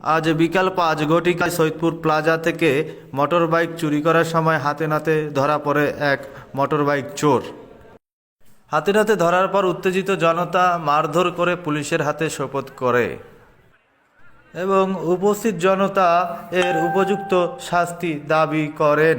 আজ বিকাল পাঁচ ঘটিকায় সৈয়দপুর প্লাজা থেকে মোটর বাইক চুরি করার সময় হাতে নাতে ধরা পড়ে এক মোটর বাইক চোর। হাতে নাতে ধরার পর উত্তেজিত জনতা মারধর করে পুলিশের হাতে শপথ করে। এবং উপস্থিত জনতা এর উপযুক্ত শাস্তি দাবি করেন।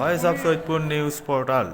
Voice of Saidpur news portal.